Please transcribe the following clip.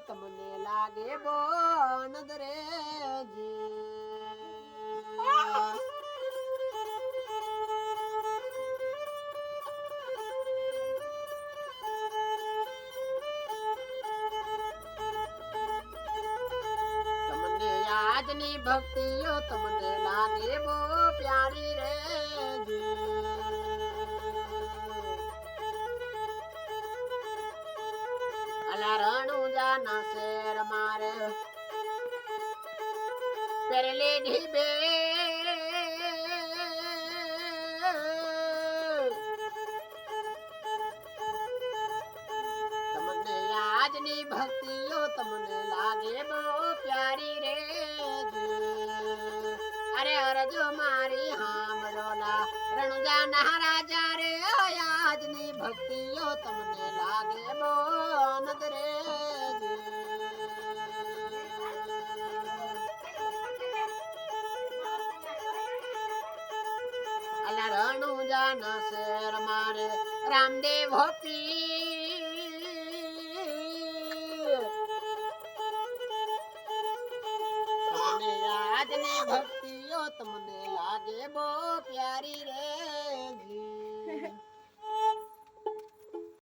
તમને લાગે બો નદરે તમને યાદની ભક્તિઓ તમને લાગે બો પ્યારી રે અલા રણુજા ના શેર મારે પેરલી ઢીબે તમને યાદની ભક્તિઓ તમને લાગે બહુ પ્યારી રે અરે અરજો મારી હામડોલા રણુજા ના રાજા રે યાદની ભક્તિઓ તમને અલા રણુજા ના શેર મારે. રામદેવ હોપી તમને યાદની ભક્તિઓ તમને લાગે બો પ્યારી રે.